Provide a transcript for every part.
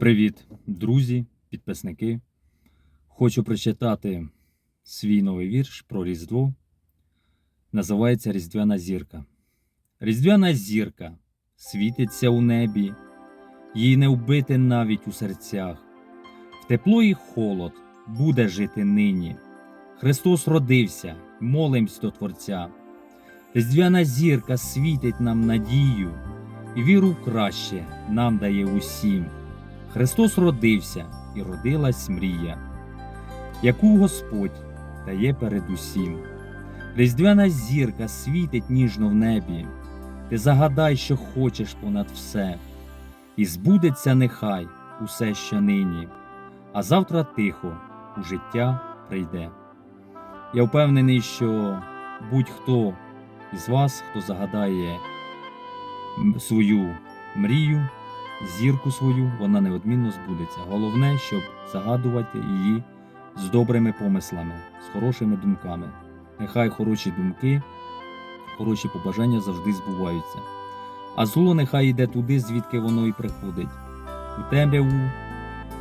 Привіт, друзі, підписники. Хочу прочитати свій новий вірш про Різдво. Називається Різдвяна зірка. Різдвяна зірка світиться у небі, їй не вбити навіть у серцях. В тепло і холод буде жити нині. Христос родився, молимсь до Творця. Різдвяна зірка світить нам надію, і віру краще нам дає усім. Христос родився і родилась мрія, яку Господь дає передусім. Різдвяна зірка світить ніжно в небі, ти загадай, що хочеш понад все, і збудеться нехай усе, що нині, а завтра тихо у життя прийде. Я впевнений, що будь-хто із вас, хто загадає свою мрію, зірку свою, вона неодмінно збудеться. Головне, щоб загадувати її з добрими помислами, з хорошими думками. Нехай хороші думки, хороші побажання завжди збуваються. А зло нехай йде туди, звідки воно і приходить, у темряву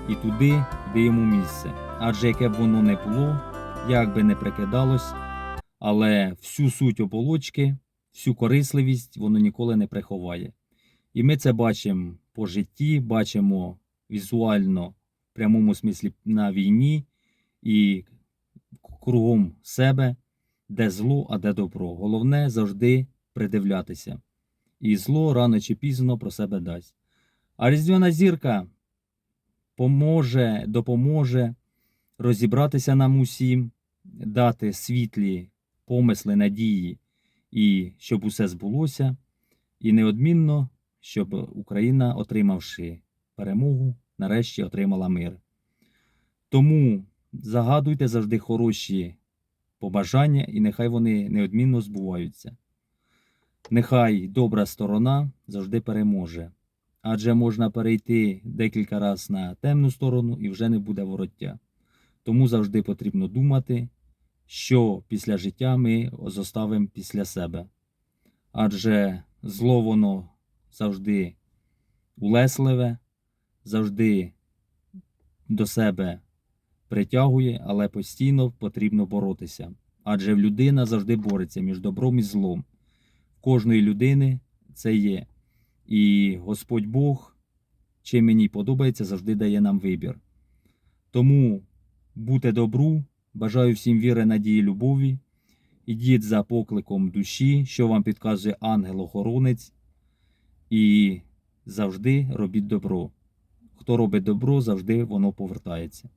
і туди, де йому місце. Адже яке б воно не було, як би не прикидалось, але всю суть оболочки, всю корисливість воно ніколи не приховає. І ми це бачимо по житті, бачимо візуально в прямому смислі на війні і кругом себе, де зло, а де добро. Головне завжди придивлятися. І зло рано чи пізно про себе дасть. А різдвяна зірка поможе, допоможе розібратися нам усім, дати світлі помисли, надії, і щоб усе збулося, і неодмінно, щоб Україна, отримавши перемогу, нарешті отримала мир. Тому загадуйте завжди хороші побажання, і нехай вони неодмінно збуваються. Нехай добра сторона завжди переможе, адже можна перейти декілька разів на темну сторону і вже не буде вороття. Тому завжди потрібно думати, що після життя ми зоставимо після себе. Адже зло воно завжди улесливе, завжди до себе притягує, але постійно потрібно боротися. Адже людина завжди бореться між добром і злом. Кожної людини це є. І Господь Бог, чим мені подобається, завжди дає нам вибір. Тому бути добру, бажаю всім віри, надії, любові. Ідіть за покликом душі, що вам підказує ангел-охоронець, і завжди робіть добро. Хто робить добро, завжди воно повертається.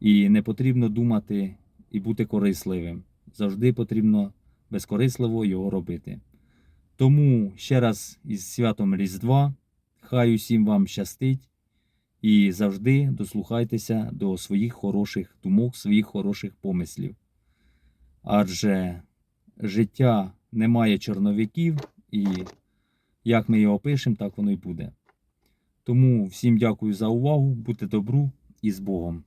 І не потрібно думати і бути корисливим. Завжди потрібно безкорисливо його робити. Тому ще раз із святом Різдва, хай усім вам щастить і завжди дослухайтеся до своїх хороших думок, своїх хороших помислів. Адже життя не має чорновиків, і як ми його пишемо, так воно й буде. Тому всім дякую за увагу, будьте добру і з Богом.